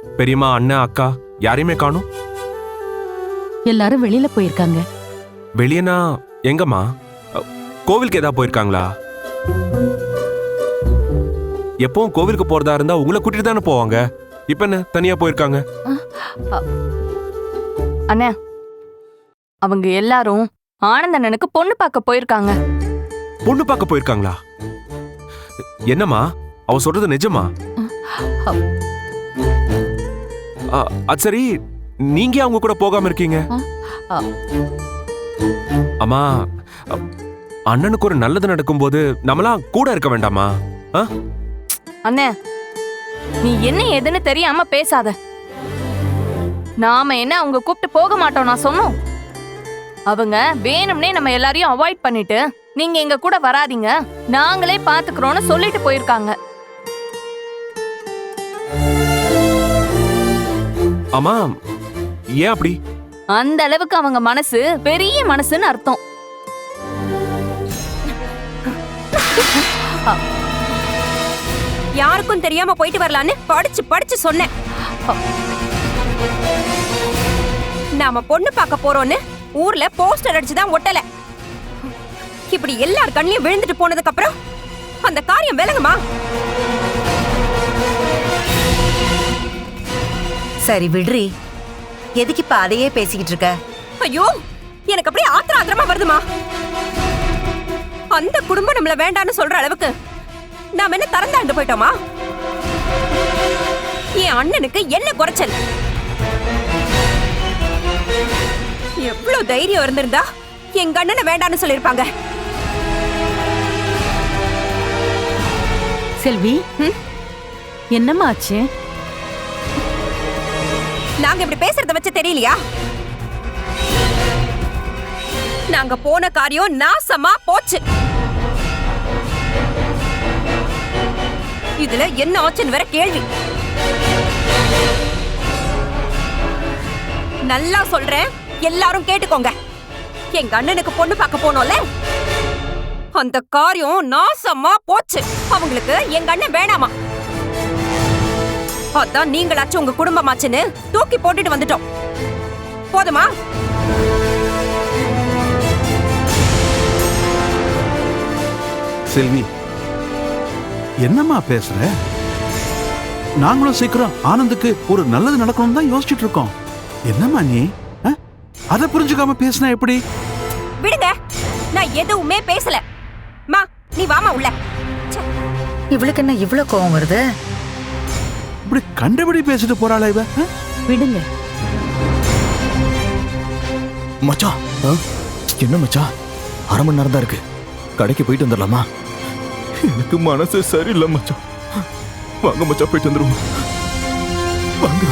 பெரியம்மா அண்ணன் அக்கா யாரையுமே காணும்? எல்லாரும் வெளியில போயிருக்காங்க. வெளியனா எங்கம்மா? அ, கோவிலுக்கு ஏதா போயிருக்காங்களா? எப்பவும் கோவிலுக்கு போறதா இருந்தா உங்களை கூட்டிட்டு தானே போவாங்க. இப்ப என்ன தனியா போயிருக்காங்க? அண்ணே அவங்க எல்லாரும் ஆனந்தண்ணனுக்கு பொண்ணு பார்க்க போயிருக்காங்க. பொண்ணு பார்க்க போயிருக்காங்களா? என்னம்மா? அவ சொல்றது நிஜமா? அ, அது சரி. நீங்க அவங்க கூட போகாம இருக்கீங்க? அம்மா அண்ணனுக்கு ஒரு நல்லது நடக்கும்போது நம்மளாம் கூட இருக்க வேண்டாமா? அண்ணே நீ என்ன ஏதுன்னு தெரியாம பேசாத. நாம என்ன அவங்க கூப்பிட்டு போக மாட்டோம் நான் சொன்னோம். அவங்க வேணும்னே நம்ம எல்லாரையும் அவாய்ட் பண்ணிட்டு நீங்க எங்க கூட வராதீங்க. நாங்களே பாத்துக்கிறோம்னு சொல்லிட்டு போயிருக்காங்க. அம்மா ஏன் அப்படி? அந்த அளவுக்கு அவங்க மனசு பெரிய மனசுன்னு அர்த்தம். யாருக்கும் தெரியாம போயிட்டு வரலான்னு படிச்சு படிச்சு சொன்னேன். நாம பொண்ணு பார்க்க போறோம்னு ஊர்ல போஸ்டர் அடிச்சு தான் ஒட்டல. இப்படி எல்லார் கண்ணிலையும் விழுந்துட்டு போனதுக்கு அப்புறம் அந்த காரியம் விலகுமா சரி விடுறி. எதுக்கு இப்ப அதையே பேசிக்கிட்டு இருக்க? ஐயோ எனக்கு அப்படியே ஆத்திர ஆத்திரமா வருதுமா? அந்த குடும்பம் நம்மள வேண்டான்னு சொல்ற அளவுக்கு நாம என்ன திறந்தாண்டு போயிட்டோமா? என் அண்ணனுக்கு என்ன குறைச்சல்? எவ்வளவு தைரியம் இருந்திருந்தா எங்க அண்ணனை வேண்டான்னு சொல்லிருப்பாங்க செல்வி என்னம்மா ஆச்சு? நாங்க இப்படி பேசுறத வச்சு தெரியலையா? நாங்க போன காரியம் நாசமா போச்சு. இதுல என்ன ஆச்சுன்னு வேற கேள்வி. நல்லா சொல்றேன். எல்லாரும் கேட்டுக்கோங்க. எங்க அண்ணனுக்கு பொண்ணு பார்க்க போனோம்ல? அந்த காரியம் நாசமா போச்சு. அவங்களுக்கு எங்க அண்ணன் வேணாமா? அதான் நீங்களாச்சும் உங்க குடும்பமாச்சுன்னு தூக்கி போட்டுட்டு வந்துட்டோம். போதுமா? செல்வி என்னம்மா பேசுற? நாங்களும் சீக்கிரம் ஆனந்துக்கு ஒரு நல்லது நடக்கணும் தான் யோசிச்சுட்டு இருக்கோம். என்னம்மா நீ? அதை புரிஞ்சுக்காம பேசினா எப்படி? விடுங்க நான் எதுவுமே பேசல. மா நீ வாமா உள்ள. ச்சே, இவளுக்கு என்ன இவ்ளோ கோவம் வருது? இப்படி கண்டபடி பேசிட்டு போறாளா இவ? விடுங்க. மச்சான் ஆ? என்ன மச்சான் அரை மணி நேரம் தான் இருக்கு. கடைக்கு போயிட்டு வந்துடலாமா? எனக்கு மனசு சரியில்லை மச்சான் வாங்க மச்சான் போயிட்டு வந்துருவோம். வாங்க.